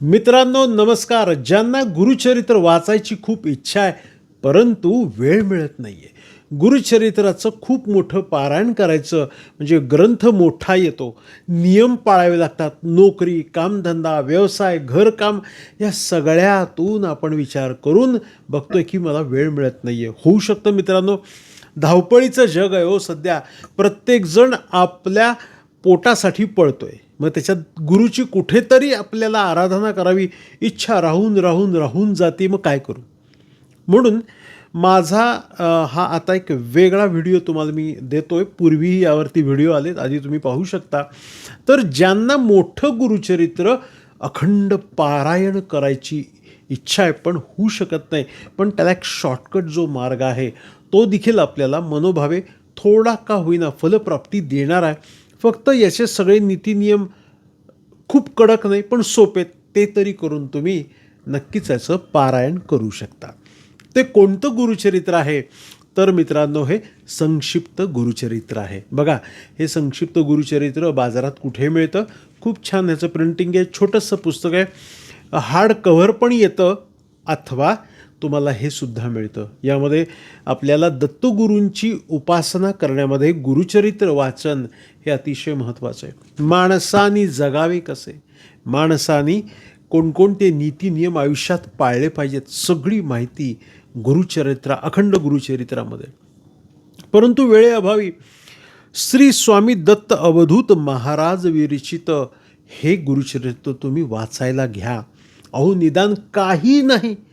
मित्रांनो नमस्कार. ज्यांना गुरुचरित्र वाचायची खूप इच्छा आहे परंतु वेळ मिळत नाही आहे गुरुचरित्राचं खूप मोठं पारायण करायचं म्हणजे ग्रंथ मोठा येतो. नियम पाळावे लागतात. नोकरी कामधंदा व्यवसाय घरकाम या सगळ्यातून आपण विचार करून बघतोय की मला वेळ मिळत नाही आहे होऊ शकतं मित्रांनो धावपळीचं जग आहे हो सध्या. प्रत्येकजण आपल्या पोटासाठी पळतोय. मग त्याच्यात गुरुची कुठेतरी आपल्याला आराधना करावी इच्छा राहून राहून राहून जाते मग काय करू? म्हणून माझा हा आता एक वेगळा व्हिडिओ तुम्हाला मी देतोय. पूर्वीही यावरती व्हिडिओ आलेत आधी तुम्ही पाहू शकता. तर ज्यांना मोठं गुरुचरित्र अखंड पारायण करायची इच्छा आहे पण होऊ शकत नाही पण त्याला एक शॉर्टकट जो मार्ग आहे तो देखील आपल्याला मनोभावे थोडा का होईना फलप्राप्ती देणार आहे. फक्त याचे सगळे नीतिनियम खूप कडक नाही पण सोपे ते तरी करून तुम्ही नक्कीच याचं पारायण करू शकता. ते कोणतं गुरुचरित्र आहे? तर मित्रांनो हे संक्षिप्त गुरुचरित्र आहे. बघा हे संक्षिप्त गुरुचरित्र बाजारात कुठे मिळतं? खूप छान ह्याचं प्रिंटिंग आहे. छोटंसं पुस्तक आहे. हार्ड कव्हर पण येतं अथवा तुम्हाला हे सुद्धा मिळतं. यामध्ये आपल्याला दत्तगुरूंची उपासना करण्यामध्ये गुरुचरित्र वाचन हे अतिशय महत्त्वाचं आहे. माणसानी जगावे कसे? माणसानी कोणकोणते नीती नियम आयुष्यात पाळले पाहिजेत? सगळी माहिती गुरुचरित्रा अखंड गुरुचरित्रामध्ये. परंतु वेळेअभावी श्री स्वामी दत्त अवधूत महाराज विरचित हे गुरुचरित्र तुम्ही वाचायला घ्या. अहो निदान काही नाही.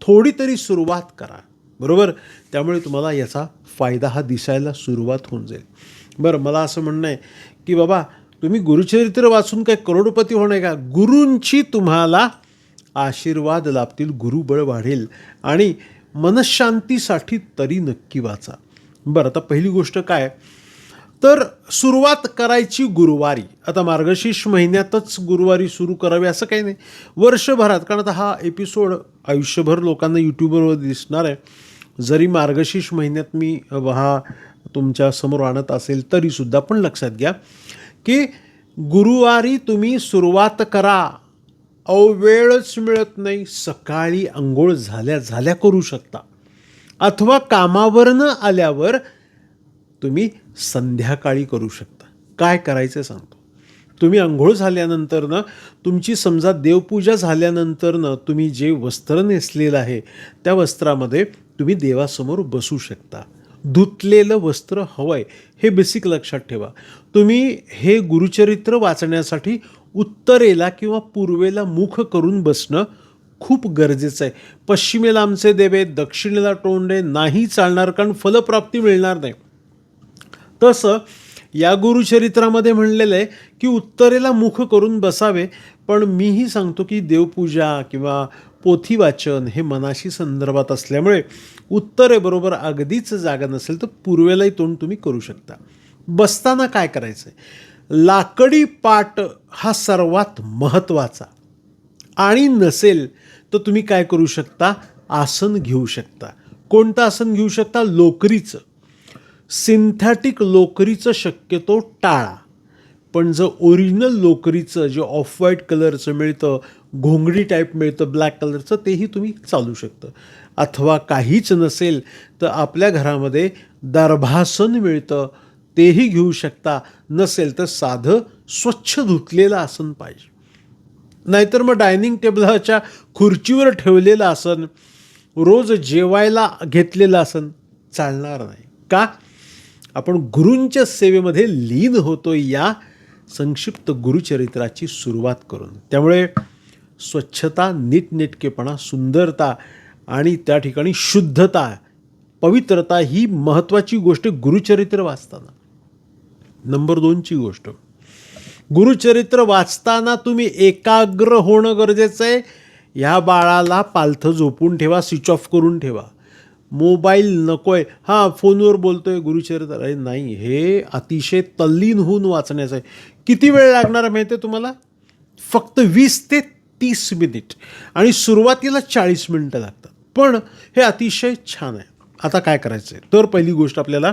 थोडी तरी सुरुवात करा. बरोबर? त्यामुळे तुम्हाला याचा फायदा हा दिसायला सुरुवात होऊन जाईल. बरं मला असं म्हणणं आहे की बाबा तुम्ही गुरुचरित्र वाचून काय करोडपती होणार का? गुरूंची तुम्हाला आशीर्वाद लाभतील गुरुबळ वाढेल आणि मनशांतीसाठी तरी नक्की वाचा. बरं आता पहिली गोष्ट काय? तर सुरुवात करायची गुरुवारी. आता मार्गशीर्ष महिन्यातच गुरुवारी सुरू करावी असं काही नाही. वर्षभरात कारण आता हा एपिसोड आयुष्यभर लोकांना यूट्यूबवर दिसणार आहे. जरी मार्गशीर्ष महिन्यात मी हा तुमच्यासमोर आणत असेल तरीसुद्धा पण लक्षात घ्या की गुरुवारी तुम्ही सुरुवात करा. अहो वेळच मिळत नाही. सकाळी आंघोळ झाल्या झाल्या करू शकता. अथवा कामावरनं आल्यावर तुम्ही संध्याकाळी करू शकता. काय करायचं सांगतो. तुम्ही आंघोळ झाल्यानंतरनं तुमची समजा देवपूजा झाल्यानंतरनं तुम्ही जे वस्त्र नेसलेलं आहे त्या वस्त्रामध्ये तुम्ही देवासमोर बसू शकता. धुतलेलं वस्त्र हवं आहे हे बेसिक लक्षात ठेवा. तुम्ही हे गुरुचरित्र वाचण्यासाठी उत्तरेला किंवा पूर्वेला मुख करून बसणं खूप गरजेचं आहे. पश्चिमेला आमचे देवे दक्षिणेला तोंडे नाही चालणार कारण फलप्राप्ती मिळणार नाही. तसं या गुरुचरित्रामध्ये म्हणलेलं आहे की उत्तरेला मुख करून बसावे पण मीही सांगतो की देवपूजा किंवा पोथी वाचन हे मनाशी संदर्भात असल्यामुळे उत्तरेबरोबर अगदीच जागा नसेल तर पूर्वेलाही तोंड तुम्ही करू शकता. बसताना काय करायचं आहे लाकडी पाट हा सर्वात महत्त्वाचा. आणि नसेल तर तुम्ही काय करू शकता? आसन घेऊ शकता. कोणतं आसन घेऊ शकता? लोकरीचं. सिंथॅटिक लोकरीचं शक्यतो टाळा. पण जर ओरिजिनल लोकरीचं जे ऑफ व्हाईट कलरचं मिळतं घोंगडी टाईप मिळतं ब्लॅक कलरचं तेही तुम्ही चालू शकतं. अथवा काहीच नसेल तर आपल्या घरामध्ये दर्भासन मिळतं तेही घेऊ शकता. नसेल तर साधं स्वच्छ धुतलेलं आसन पाहिजे. नाहीतर मग डायनिंग टेबलाच्या खुर्चीवर ठेवलेलं आसन रोज जेवायला घेतलेलं आसन चालणार नाही. का? आपण गुरूंच्या सेवेमध्ये लीन होतो या संक्षिप्त गुरुचरित्राची सुरुवात करून. त्यामुळे स्वच्छता नीटनेटकेपणा सुंदरता आणि त्या ठिकाणी शुद्धता पवित्रता ही महत्त्वाची गोष्ट गुरुचरित्र वाचताना. नंबर दोनची गोष्ट. गुरुचरित्र वाचताना तुम्ही एकाग्र होणं गरजेचं आहे. ह्या बाळाला पालथं झोपून ठेवा स्विच ऑफ करून ठेवा. मोबाईल नको आहे हां फोनवर बोलतो आहे गुरुचरित्र अरे नाही हे अतिशय तल्लीन होऊन वाचण्याचं आहे. किती वेळ लागणार माहिती आहे तुम्हाला? फक्त वीस ते तीस मिनिट. आणि सुरुवातीला चाळीस मिनटं लागतात. पण हे अतिशय छान आहे. आता काय करायचं आहे तर पहिली गोष्ट आपल्याला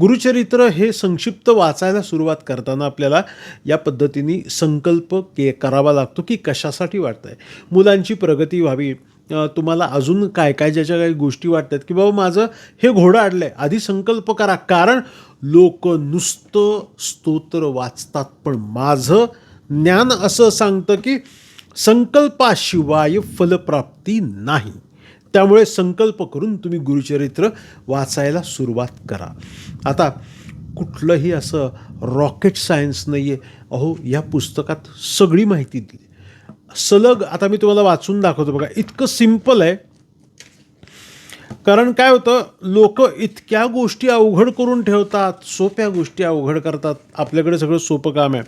गुरुचरित्र हे संक्षिप्त वाचायला सुरुवात करताना आपल्याला या पद्धतीने संकल्प के करावा लागतो की कशासाठी वाटतं आहे मुलांची प्रगती व्हावी तुम्हाला अजून काय काय ज्याच्या काही गोष्टी वाटतात की बाबा माझं हे घोडं अडलं आहे आधी संकल्प करा. कारण लोक नुसतं स्तोत्र वाचतात पण माझं ज्ञान असं सांगतं की संकल्पाशिवाय फलप्राप्ती नाही. त्यामुळे संकल्प करून तुम्ही गुरुचरित्र वाचायला सुरुवात करा. आता कुठलंही असं रॉकेट सायन्स नाही आहे अहो या पुस्तकात सगळी माहिती दिली. सलग आता मी तुम्हाला वाचून दाखवतो बघा. इतकं सिंपल आहे. कारण काय होतं लोक इतक्या गोष्टी अवघड करून ठेवतात सोप्या गोष्टी अवघड करतात. आपल्याकडे सगळं सोपं काम आहे.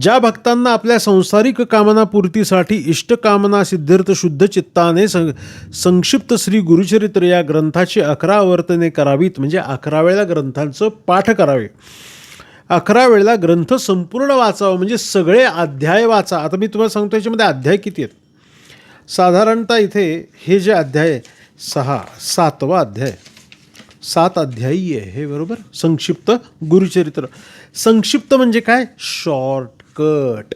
ज्या भक्तांना आपल्या संसारिक कामना पूर्तीसाठी इष्टकामना सिद्धार्थ शुद्ध चित्ताने सं संक्षिप्त श्री गुरुचरित्र या ग्रंथाची अकरा आवर्तने करावीत म्हणजे अकरा वेळा ग्रंथांचं पाठ करावे. अकरा वेळेला ग्रंथ संपूर्ण वाचावं म्हणजे सगळे अध्याय वाचा. आता मी तुम्हाला सांगतो याच्यामध्ये अध्याय किती आहेत? साधारणतः इथे हे जे अध्याय सहा सातवा अध्याय. सात अध्यायी आहे हे बरोबर? संक्षिप्त गुरुचरित्र. संक्षिप्त म्हणजे काय? शॉर्टकट.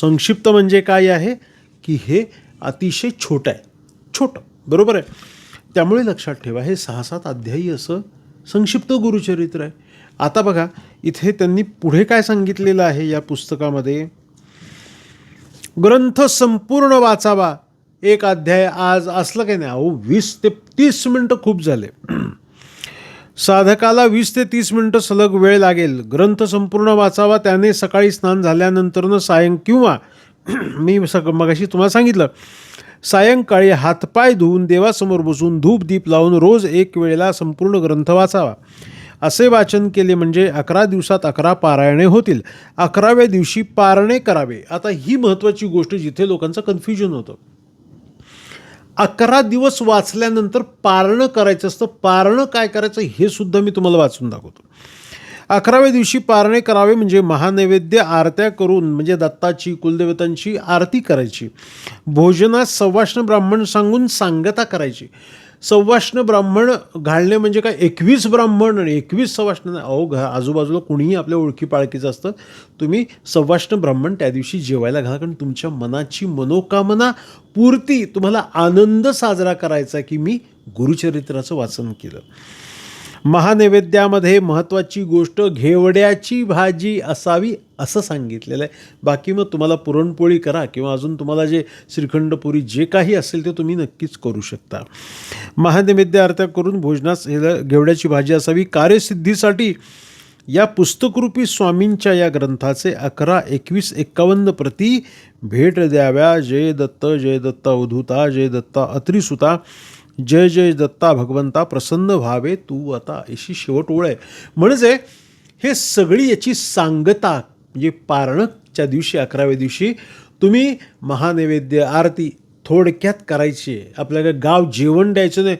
संक्षिप्त म्हणजे काय आहे? की हे अतिशय छोटं आहे. छोटं बरोबर आहे? त्यामुळे लक्षात ठेवा हे सहा सात अध्यायी असं संक्षिप्त गुरुचरित्र आहे. आता बघा इथे त्यांनी पुढे काय सांगितलेलं आहे या पुस्तकामध्ये? ग्रंथ संपूर्ण वाचावा. एक अध्याय आज असलं काही नाही. अहो वीस ते तीस मिनटं खूप झाले. साधकाला वीस ते तीस मिनटं सलग वेळ लागेल. ग्रंथ संपूर्ण वाचावा त्याने सकाळी स्नान झाल्यानंतरनं सायं किंवा मी सग मगाशी तुम्हाला सांगितलं सायंकाळी हातपाय धुवून देवासमोर बसून धूप दीप लावून रोज एक वेळेला संपूर्ण ग्रंथ वाचावा. असे वाचन केले म्हणजे अकरा दिवसात अकरा पारायणे होतील. अकराव्या दिवशी पारणे करावे. आता ही महत्त्वाची गोष्ट जिथे लोकांचं कन्फ्युजन होतं. अकरा दिवस वाचल्यानंतर पारणं करायचं असतं. पारणं काय करायचं हे सुद्धा मी तुम्हाला वाचून दाखवतो. अकराव्या दिवशी पारणे करावे म्हणजे महानैवेद्य आरत्या करून म्हणजे दत्ताची कुलदेवतांची आरती करायची. भोजनात सवाष्ण ब्राह्मण सांगून सांगता करायची. सवाष्ण ब्राह्मण घालणे म्हणजे काय? एकवीस ब्राह्मण आणि एकवीस सवाष्ण अहो घ आजूबाजूला कुणीही आपल्या ओळखी पाळखीचं असतं. तुम्ही सवाष्ण ब्राह्मण त्या दिवशी जेवायला घाला. कारण तुमच्या मनाची मनोकामना पूर्ती. तुम्हाला आनंद साजरा करायचा की मी गुरुचरित्राचं वाचन केलं. महानैवेद्यामध्ये महत्त्वाची गोष्ट घेवड्याची भाजी असावी असं सांगितलेलं आहे. बाकी मग तुम्हाला पुरणपोळी करा किंवा अजून तुम्हाला जे श्रीखंडपुरी जे काही असेल ते तुम्ही नक्कीच करू शकता. महानैवेद्य आरत्या करून भोजनास हे घेवड्याची भाजी असावी. कार्यसिद्धीसाठी या पुस्तकरूपी स्वामींच्या या ग्रंथाचे अकरा एकवीस एक्कावन्न प्रती भेट द्याव्या. जय दत्त जय दत्ता अवधूता जय दत्ता अत्रिसुता. जय जय दत्ता भगवंता प्रसन्न व्हावे तू आता अशी शेवट ओळ आहे. म्हणजे हे सगळी याची सांगता म्हणजे पारणच्या दिवशी अकराव्या दिवशी तुम्ही महानैवेद्य आरती थोडक्यात करायची आहे. आपल्याला गाव जेवण द्यायचं नाही.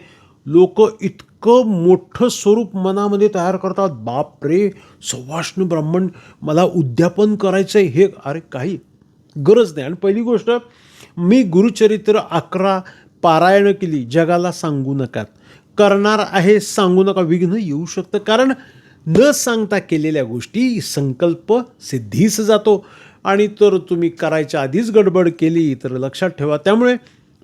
लोक इतकं मोठं स्वरूप मनामध्ये तयार करतात. बाप रे सवाष्ण ब्राह्मण मला उद्यापन करायचं आहे. हे अरे काही गरज नाही. आणि पहिली गोष्ट मी गुरुचरित्र अकरा पारायणं केली जगाला सांगू नका. करणार आहे सांगू नका. विघ्न येऊ शकतं. कारण न सांगता केलेल्या गोष्टी संकल्प सिद्धीस जातो. आणि तर तुम्ही करायच्या आधीच गडबड केली तर लक्षात ठेवा. त्यामुळे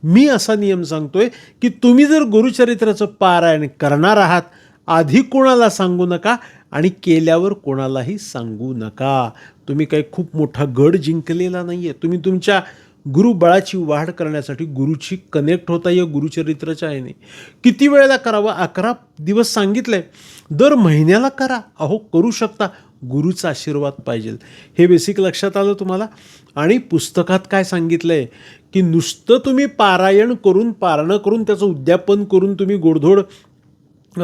मी असा नियम सांगतोय की तुम्ही जर गुरुचरित्राचं पारायण करणार आहात आधी कोणाला सांगू नका आणि केल्यावर कोणालाही सांगू नका. तुम्ही काही खूप मोठा गड जिंकलेला नाही आहे तुम्ही तुमच्या गुरुबळाची वाढ करण्यासाठी गुरुची कनेक्ट होता या गुरुचरित्राच्या आहे किती वेळेला करावं? अकरा दिवस सांगितलंय दर महिन्याला करा. अहो करू शकता. गुरुचा आशीर्वाद पाहिजे. हे बेसिक लक्षात आलं तुम्हाला? आणि पुस्तकात काय सांगितलं आहे की नुसतं तुम्ही पारायण करून पारणं करून त्याचं उद्यापन करून तुम्ही गोडधोड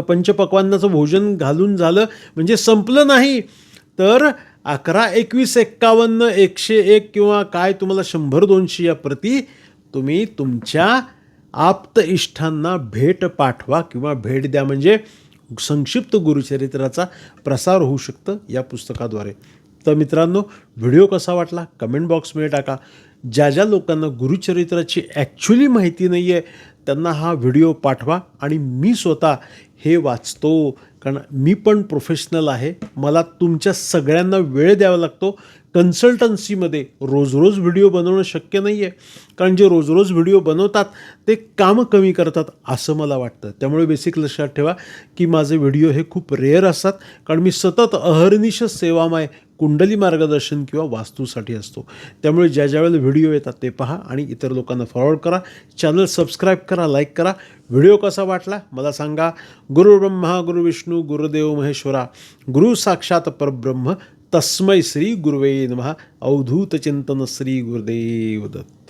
पंचपक्वांनाचं भोजन घालून झालं म्हणजे संपलं नाही तर अकरा एकवीस एक्कावन्न एकशे एक किंवा काय तुम्हाला शंभर दोनशे या प्रती तुम्ही तुमच्या आप्त इष्टांना भेट पाठवा किंवा भेट द्या. म्हणजे संक्षिप्त गुरुचरित्राचा प्रसार होऊ शकतं या पुस्तकाद्वारे. तर मित्रांनो व्हिडिओ कसा वाटला? कमेंट बॉक्समध्ये टाका. ज्या ज्या लोकांना गुरुचरित्राची ॲक्च्युली माहिती नाही आहे त्यांना हा व्हिडिओ पाठवा आणि मी स्वतः हे वाचतो. कारण मी पण प्रोफेशनल आहे. मला तुमच्या सगळ्यांना वेळ द्यावा लागतो. कन्सल्टन्सीमध्ये रोज रोज व्हिडिओ बनवणं शक्य नाही आहे कारण जे रोज रोज व्हिडिओ बनवतात ते कामं कमी करतात असं मला वाटतं. त्यामुळे बेसिक लक्षात ठेवा की माझे व्हिडिओ हे खूप रेअर असतात. कारण मी सतत अहर्निश सेवामय कुंडली मार्गदर्शन किंवा वास्तूसाठी असतो. त्यामुळे ज्या ज्यावेळेला व्हिडिओ येतात ते पहा आणि इतर लोकांना फॉरवर्ड करा. चॅनल सबस्क्राईब करा लाईक करा. व्हिडिओ कसा वाटला मला सांगा. गुरु ब्रह्मा गुरु विष्णू गुरुदेव महेश्वरा गुरु साक्षात परब्रह्म. तस्मै श्री गुरुवे नमः. अवधूत चिंतन श्री गुरुदेव दत्त.